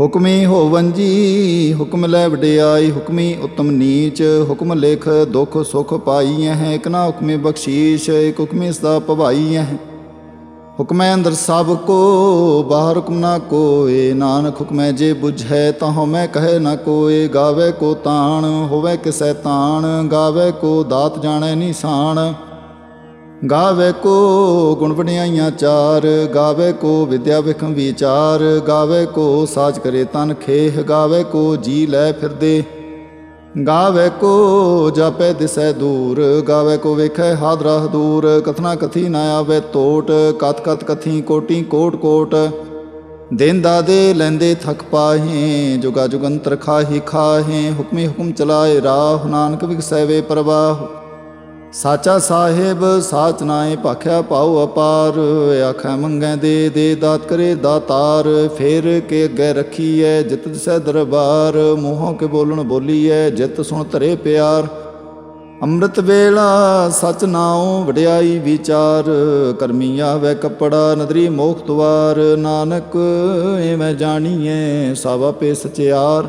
ਹੁਕਮੀ ਹੋਵਨ ਜੀ, ਹੁਕਮ ਲੈ ਵਡਿਆਈ, ਹੁਕਮੀ ਉਤਮ ਨੀਚ, ਹੁਕਮ ਲਿਖ ਦੁਖ ਸੁਖ ਪਾਈ ਹੈ ਇਕ ਨਾ ਹੁਕਮੇ ਬਖਸ਼ੀਸ਼, ਇਕ ਹੁਕਮੇ ਸਦਾ ਭਵਾਈ ਹੈ ਹੁਕਮੈ ਅੰਦਰ ਸਭ ਕੋ, ਬਾਹਰ ਹੁਕਮ ਨਾ ਕੋਏ, ਨਾਨਕ ਹੁਕਮੈ ਜੇ 부ਝੈ ਤਾਂ ਮੈਂ ਕਹਿ ਨਾ ਕੋਏ, ਗਾਵੇ ਕੋ ਤਾਣ, ਹੋਵੇ ਕਿਸੈ ਤਾਣ, ਗਾਵੇ ਕੋ ਦਾਤ ਜਾਣੈ ਨਿਸ਼ਾਨ। ਗਾਵੇ ਕੋ ਗੁਣ ਵਡਿਆਈਆਂ ਚਾਰ, ਗਾਵੇ ਕੋ ਵਿਦਿਆ ਵਿਖਮ ਵਿਚਾਰ, ਗਾਵੇ ਕੋ ਸਾਜ ਕਰੇ ਤਨ ਖੇਹ, ਗਾਵੇ ਕੋ ਜੀ ਲੈ ਫਿਰਦੇ। ਗਾਵੇ ਕੋ ਜਾਪੈ ਦਿਸੈ ਦੂਰ, ਗਾਵੇ ਕੋ ਵੇਖੈ ਹਾਦਰਾ ਦੂਰ, ਕਥਨਾ ਕਥੀ ਨਾ ਆਵੇ ਟੋਟ ਕਤ ਕਤ ਕਥੀ ਕੋਟੀ ਕੋਟ ਕੋਟ। ਦਿਨ ਦਾਦੇ ਲੈਂਦੇ ਥਕ ਪਾਹੇ, ਜੁਗਾ ਜੁਗੰਤਰ ਖਾਹੀ ਖਾਹੇ, ਹੁਕਮੇ ਹੁਕਮ ਚਲਾਏ ਰਾਹ, ਨਾਨਕ ਵਿਗਸੈ ਵੇ ਪ੍ਰਵਾਹ। ਸਾਚਾ ਸਾਹਿਬ, ਸਾਚ ਨਾਏ ਭਾਖਿਆ ਪਾਉ ਅਪਾਰ। ਆਖੈ ਮੰਗੈ ਦੇ ਦੇ ਦਾਤ ਕਰੇ ਦਾਤਾਰ। ਫੇਰ ਕੇ ਅੱਗੇ ਰੱਖੀਐ ਜਿਤ ਦਿਸੈ ਦਰਬਾਰ। ਮੂੰਹੋਂ ਕੇ ਬੋਲਣ ਬੋਲੀਐ ਜਿਤ ਸੁਣ ਧਰੇ ਪਿਆਰ। ਅੰਮ੍ਰਿਤ ਵੇਲਾ ਸਚ ਨਾਉ ਵਡਿਆਈ ਵਿਚਾਰ। ਕਰਮੀ ਆਵੇ ਕਪੜਾ ਨਦਰੀ ਮੋਖ ਦੁਆਰ ਨਾਨਕ ਐਵੇਂ ਜਾਣੀਐ ਸਭ ਆਪੇ ਸਚਿਆਰ।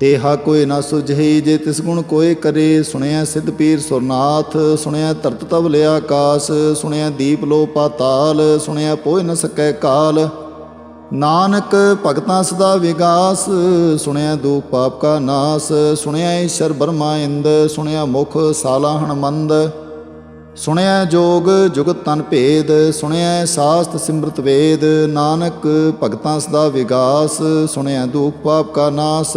ਤੇਹਾ ਕੋਈ ਨਾ ਸੁਝਈ ਜੇ ਤਿਸ ਗੁਣ ਕੋਏ ਕਰੇ ਸੁਣਿਆ ਸਿੱਧ ਪੀਰ ਸੁਰਨਾਥ ਸੁਣਿਆ ਧਰਤ ਤਵ ਲਿਆ ਆਕਾਸ ਸੁਣਿਆ ਦੀਪ ਲੋ ਪਾਤਾਲ ਸੁਣਿਆ ਪੋਇ ਨ ਸਕੈ ਕਾਲ। ਨਾਨਕ ਭਗਤਾਂ ਸਦਾ ਵਿਗਾਸ ਸੁਣਿਆ ਦੁਖ ਪਾਪ ਕਾ ਨਾਸ ਸੁਣਿਆ ਈਸ਼ਰ ਬਰਮਾ ਇੰਦ ਸੁਣਿਆ ਮੁਖ ਸਾਲਾਹਣ ਮੰਦ ਸੁਣਿਆ ਜੋਗ ਜੁਗਤ ਤਨ ਭੇਦ ਸੁਣਿਆ ਸਾਸਤ ਸਿਮਰਤ ਵੇਦ। ਨਾਨਕ ਭਗਤਾਂ ਸਦਾ ਵਿਗਾਸ ਸੁਣਿਆ ਦੂਖ ਪਾਪ ਕਾ ਨਾਸ।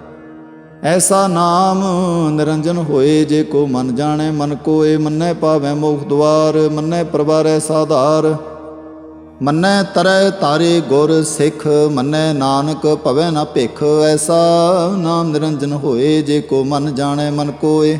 ਐਸਾ ਨਾਮ ਨਿਰੰਜਨ ਹੋਏ ਜੇ ਕੋ ਮਨ ਜਾਣੈ, ਮਨ ਕੋਏ ਮੰਨੈ ਪਾਵੈ ਮੋਖ ਦੁਆਰ, ਮੰਨੈ ਪਰਵਾਰੈ ਸਾਧਾਰ। ਮੰਨੈ ਤਰੈ ਤਾਰੇ ਗੁਰ ਸਿੱਖ, ਮੰਨੈ ਨਾਨਕ ਭਵੈ ਨਾ ਭਿਖ। ਐਸਾ ਨਾਮ ਨਿਰੰਜਨ ਹੋਏ ਜੇ ਕੋ ਮਨ ਜਾਣੈ, ਮਨ ਕੋਏ।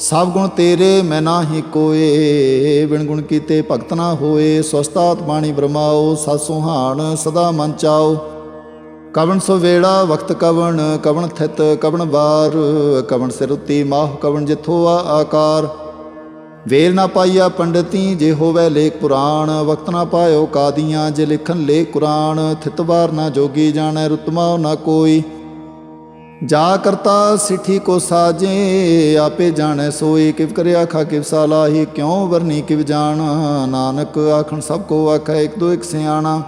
ਸਭ ਗੁਣ ਤੇਰੇ, ਮੈਂ ਨਾਹੀ ਕੋਏ। ਬਿਨ ਗੁਣ ਕੀਤੇ ਭਗਤ ਨਾ ਹੋਏ। ਸਵਸਤਾਤ ਬਾਣੀ ਬ੍ਰਹਮਾਓ ਸਤ ਸੁਹਾਣ ਸਦਾ ਮਨ ਚਾਓ। ਕਵਣ ਸੋ ਵੇੜਾ, ਵਕਤ ਕਵਣ ਕਵਣ ਥਿਤ ਕਵਣ ਵਾਰ। ਕਵਣ ਸਿਰ ਉਤੀ ਮਾਹ, ਕਵਣ ਜਿਥੋ ਆ ਆਕਾਰ। ਵੇਲ ਨਾ ਪਾਈਆ ਪੰਡਤੀ, ਜੇ ਹੋਵੇ ਲੇਖ ਪੁਰਾਣ। ਵਕਤ ਨਾ ਪਾਇਓ ਕਾਦੀਆਂ, ਜੇ ਲਿਖਨ ਲੇਖ ਕੁਰਾਨ। ਥਿਤਵਾਰ ਨਾ ਜੋਗੀ ਜਾਣੈ ਰੁਤਮਾ ਨਾ ਕੋਈ। ਜਾ ਕਰਤਾ ਸਿੱਠੀ ਕੋ ਸਾਜੇ, ਆਪੇ ਜਾਣੈ ਸੋਈ ਕਿਵ ਕਰਿਆ ਖਾ ਕਿਵ ਸਾਲਾਹੀ, ਕਿਉ ਵਰਨੀ ਕਿਵ ਜਾਣ? ਨਾਨਕ ਆਖਣ ਸਭ ਕੋ ਆਖੈ, ਇੱਕ ਦੋ ਇੱਕ ਸਿਆਣਾ।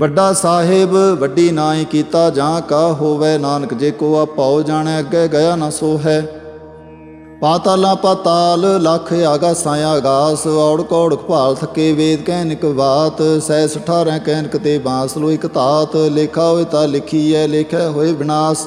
ਵੱਡਾ ਸਾਹਿਬ, ਵੱਡੀ ਨਾਈ ਕੀਤਾ ਜਾਂ ਕਾ ਹੋਵੇ? ਨਾਨਕ ਜੇ ਕੋ ਆਪਾਉ ਜਾਣੈ, ਅੱਗੇ ਗਿਆ ਨਾ ਸੋ ਹੈ ਪਾਤਾਲਾ ਪਾਤਾਲ, ਲਖ ਆਗਾਸਾਂ ਆਗਾਸ, ਔੜ ਕੌੜ ਭਾਲ ਥਕੇ ਵੇਦ ਕਹਿਨਿਕ ਬਾਤ ਸੈ 18 ਕਹਿਨਕ ਤੇ ਬਾਸ ਲੋ ਇਕ ਤਾਤ ਲੇਖਾ ਹੋਏ ਤਾਂ ਲਿਖੀਐ, ਲੇਖੈ ਹੋਏ ਵਿਨਾਸ਼।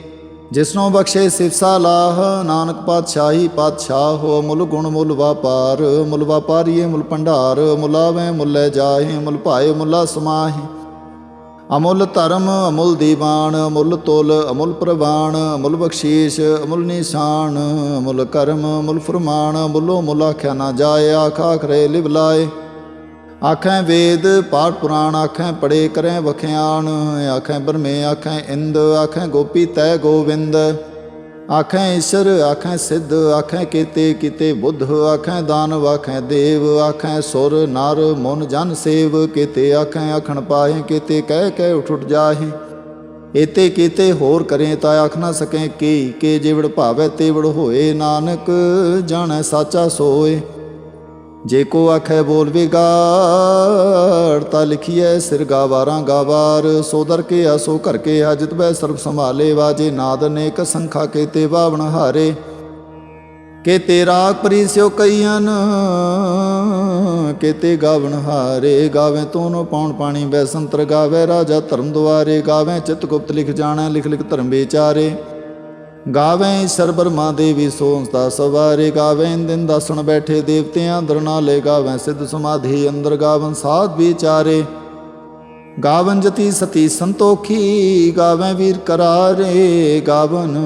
ਜਿਸਨੋ ਬਖਸ਼ੇ ਸਿਫਸਾ ਲਾਹ ਨਾਨਕ ਪਾਤਸ਼ਾਹੀ ਪਾਤਸ਼ਾਹ, ਹੋ ਮੁੱਲ ਗੁਣ ਮੁੱਲ ਵਾਪਾਰ, ਮੁੱਲ ਵਾਪਾਰੀਏ ਮੁੱਲ ਭੰਡਾਰ ਮੁਲਾਵੇ ਮੁੱਲੇ ਜਾਹੇ, ਮੁੱਲ ਭਾਏ ਮੁੱਲਾ ਸਮਾਹੇ। ਅਮੁੱਲ ਧਰਮ, ਅਮੁੱਲ ਦੀਵਾਨ, ਅਮੁੱਲ ਤੋਲ, ਅਮੁੱਲ ਪ੍ਰਵਾਨ, ਅਮੁੱਲ ਬਖਸ਼ੀਸ਼, ਅਮੁੱਲ ਨਿਸ਼ਾਨ, ਅਮੁੱਲ ਕਰਮ, ਅਮੁੱਲ ਫਰਮਾਨ, ਅਮੁੱਲੋ ਮੁੱਲ ਆਖਿਆ ਨਾ ਜਾਏ, ਆਖਾ ਖਰੇ ਲਿਵ ਲਾਏ। ਆਖੈ ਵੇਦ ਪਾਠ ਪੁਰਾਣ, ਆਖੈ ਪੜੇ ਕਰੈ ਵਖਿਆਣ ਆਖੈ ਬਰਮੇ ਆਖੈ ਇੰਦ, ਆਖੈ ਗੋਪੀ ਤੈ ਗੋਵਿੰਦ। ਆਖੈ ਈਸ਼ਰ, ਆਖੈ ਸਿੱਧ, ਆਖੈ ਕੀਤੇ ਕੀਤੇ ਬੁੱਧ, ਆਖੈ ਦਾਨਵ, ਆਖੈ ਦੇਵ, ਆਖੈ ਸੁਰ, ਨਰ, ਮਨ, ਜਨ ਸੇਵ, ਕੀਤੇ ਆਖੈ ਆਖਣ ਪਾਹੇ ਕੀਤੇ ਕਹਿ ਕਹਿ ਉਠ ਉਠ ਜਾਹੇ। ਏਤੇ ਕੀਤੇ ਹੋਰ ਕਰੇ ਤਾਂ ਆਖ ਨਾ ਸਕੇ ਕੀ, ਕੇ ਜਿਵੜ ਭਾਵੈ ਤੇਵੜ ਹੋਏ ਨਾਨਕ, ਜਾਣੈ ਸਾਚਾ ਸੋਏ। ਜੇ ਕੋ ਆਖੈ ਬੋਲ ਵਿਗਾੜ, ਤਾ ਲਿਖੀਐ ਸਿਰ ਗਾਵਾਰਾਂ ਗਾਵਾਰ। ਸੋ ਕੇ ਆਸੋ ਘਰ ਕੇ ਆ, ਜਿਤ ਬੈ ਸਰਬ ਸੰਭਾਲੇ ਵਾਜੇ ਨਾਦ ਅਨੇਕ ਸੰਖਾ ਕੇ ਤੇ ਬਾਵਣ ਹਾਰੇ ਕੇ ਤੇ ਰਾਗ ਪਰੀ ਸਿਓ ਕਈਨ ਕੇ ਤੇ ਗਾਵਣ ਹਾਰੇ। ਗਾਵੇ ਤੋਨੋ ਪੌਣ ਪਾਣੀ, ਬੈ ਸੰਤਰ ਗਾਵੇ ਰਾਜਾ ਧਰਮ ਦੁਆਰੇ। ਗਾਵੇ ਚਿਤ ਗੁਪਤ ਲਿਖ ਜਾਣਾ, ਲਿਖ ਲਿਖ ਧਰਮ ਵਿਚਾਰੇ। ਗਾਵੇਂ ਈਸ਼ਰ ਬਰਮਾ ਦੇਵੀ ਸੋਹੰਸਤਾ ਸਵਾਰੇ ਗਾਵੇਂ ਦਿਨ ਦਸਣ ਬੈਠੇ ਦੇਵਤਿਆਂ ਅੰਦਰ ਨਾਲੇ ਗਾਵੇਂ ਸਿੱਧ ਸਮਾਧੀ ਅੰਦਰ ਗਾਵਨ ਸਾਧ ਵਿਚਾਰੇ। ਗਾਵਨ ਜਤੀ ਸਤੀ ਸੰਤੋਖੀ, ਗਾਵੇਂ ਵੀਰ ਕਰਾਰੇ, ਗਾਵਨ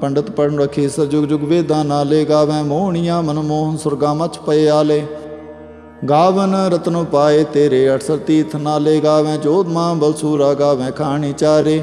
ਪੰਡਤ ਪੜਨ ਰਖੀ ਸਰ ਜੁਗ ਜੁਗ ਵੇਦਾਂ ਨਾਲੇ, ਗਾਵੇਂ ਮੋਹਣੀਆਂ ਮਨ ਮੋਹਨ ਸੁਰਗਾ ਮਚ ਪਏ ਆਲੇ। ਗਾਵਨ ਰਤਨ ਪਾਏ ਤੇਰੇ ਅਠਸਰ ਤੀਰਥ ਨਾਲੇ, ਗਾਵੇਂ ਜੋਧ ਬਲਸੂਰਾ, ਗਾਵੇਂ ਖਾਣੀ ਚਾਰੇ।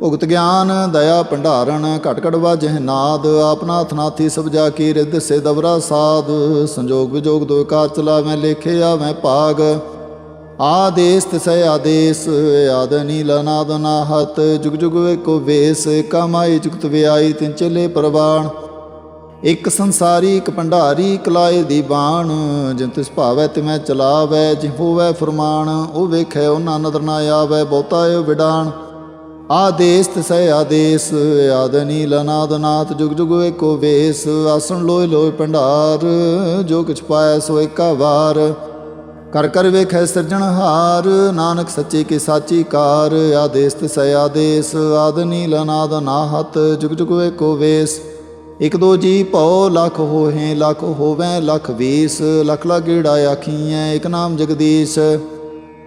ਭੁਗਤ ਗਿਆਨ, ਦਇਆ ਭੰਡਾਰਨ ਘਟ ਘਟ ਵਾਜਹਿ ਨਾਦ ਆਪਨਾਥ ਨਾਥੀ ਸਭ ਜਾ ਕੀ ਰਿਦ ਸੇ ਦਵਰਾ ਸਾਧ। ਸੰਜੋਗ ਵਿਜੋਗ ਦੋ ਕਾਰ ਚਲਾਵੇਂ, ਲੇਖੇ ਆਵੇਂ ਭਾਗ। ਆਦੇਸ ਤਿਸੈ ਆਦੇਸ ਆਦ ਨੀਲ ਨਾਦ ਨਾਹਤ। ਜੁਗ ਜੁਗ ਏਕੋ ਵੇਸ ਕਮਾਈ ਜੁਗਤ ਵਿਆਈ ਤਿਨ ਚਲੇ ਪ੍ਰਵਾਣ। ਇੱਕ ਸੰਸਾਰੀ, ਇਕ ਭੰਡਾਰੀ ਕਲਾਏ ਦੀ ਬਾਣ। ਜਿਨ ਤਿਸ ਭਾਵੈ ਤਿਮੈ ਚਲਾਵੈ ਜਿ ਹੋਵੈ ਫਰਮਾਨ, ਉਹ ਵੇਖੈ ਉਹਨਾਂ ਨਦਰ ਨਾ ਆਵੈ, ਬਹੁਤਾ ਏ ਵਿਡਾਣ। ਆਦੇਸ ਤਿਸੈ ਆਦੇਸ ਆਦ ਨੀਲ ਨਾਦ ਜੁਗ ਜੁਗ ਏਕੋ ਵੇਸ, ਆਸਣ ਲੋਇ ਲੋਇ ਭੰਡਾਰ, ਜੋ ਕਿਛ ਪਾਇ ਸੋ ਏਕਾ ਵਾਰ। ਕਰ ਕਰ ਵੇਖੈ ਸਿਰਜਣਹਾਰ ਨਾਨਕ ਸੱਚੇ ਕੀ ਸਾਚੀ ਕਾਰ, ਆਦੇਸ ਤਿਸੈ ਆਦੇਸ ਆਦ ਨੀਲ ਨਾਦ ਨਾਹਤ, ਜੁਗ ਜੁਗ ਏਕੋ ਵੇਸ। ਇਕ ਦੋ ਜੀ ਭਉ, ਲਖ ਹੋਹੇ, ਲਖ ਹੋਵੈ, ਲਖ ਵੀਸ, ਲਖ ਲਗੇੜਾ ਆਖੀਐ, ਇਕ ਨਾਮ ਜਗਦੀਸ਼।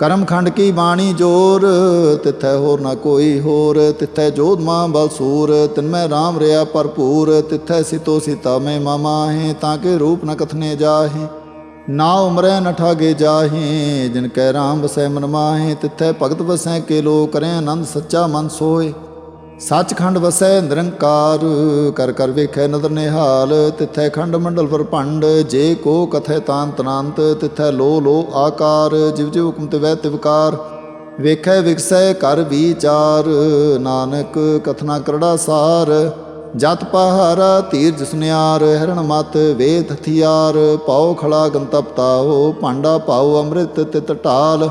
ਕਰਮਖੰਡ ਕੀ ਬਾਣੀ ਜੋਰ? ਤਿਥੈ ਹੋਰ ਨਾ ਕੋਈ ਹੋਰ। ਤਿਥੈ ਜੋਧ ਮਾਂ ਬਲਸੂਰ ਤਿਨਮੈ RAM ਰਿਆ ਭਰਪੂਰ। ਤਿਥੈ ਸਿਤੋ ਸੀਤਾ ਮੈਂ ਮਾਮਾ ਤਾਂ ਕਿ ਰੂਪ ਨ ਕਥਨੇ ਜਾਹੇ। ਨਾ ਉਮਰੈ ਨ ਠਾਗੇ ਜਾਹੇ, ਜਿਨ ਕੈ ਰਾਮ ਵਸੈ ਮਨ ਮਾਹੇ। ਤਿਥੈ ਭਗਤ ਵਸੈ ਕੇ ਲੋ ਕਰੈ ਆਨੰਦ ਸੱਚਾ ਮਨ ਸੋਏ ਸੱਚਖੰਡ ਵਸੈ ਨਿਰੰਕਾਰ, ਕਰ ਕਰ ਵੇਖੈ ਨਦਰ ਨਿਹਾਲ, ਤਿਥੈ ਖੰਡ ਮੰਡਲ ਪਰਭੰਡ ਜੇ ਕੋ ਕਥੈ ਤਾਨ ਤਨੰਤ, ਤਿਥੈ ਲੋ ਲੋ ਆਕਾਰ, ਜਿਵ ਜਿਵ ਹੁਕਮ ਤਿਵੈ ਤਿਵਕਾਰ ਵੇਖੈ ਵਿਕਸੈ ਕਰ ਵਿਚਾਰ, ਨਾਨਕ ਕਥਨਾ ਕਰੜਾ ਸਾਰ। ਜਤ ਪਹਾਰਾ ਧੀਰਜ ਸੁਨਿਆਰ, ਹਰਣ ਮਤ ਵੇਦ ਹਥਿਆਰ। ਪਾਉ ਖੜਾ ਗੰਤਪ ਤਾਓ ਭਾਂਡਾ ਪਾਉ ਅੰਮ੍ਰਿਤ ਤਿਤ ਢਾਲ।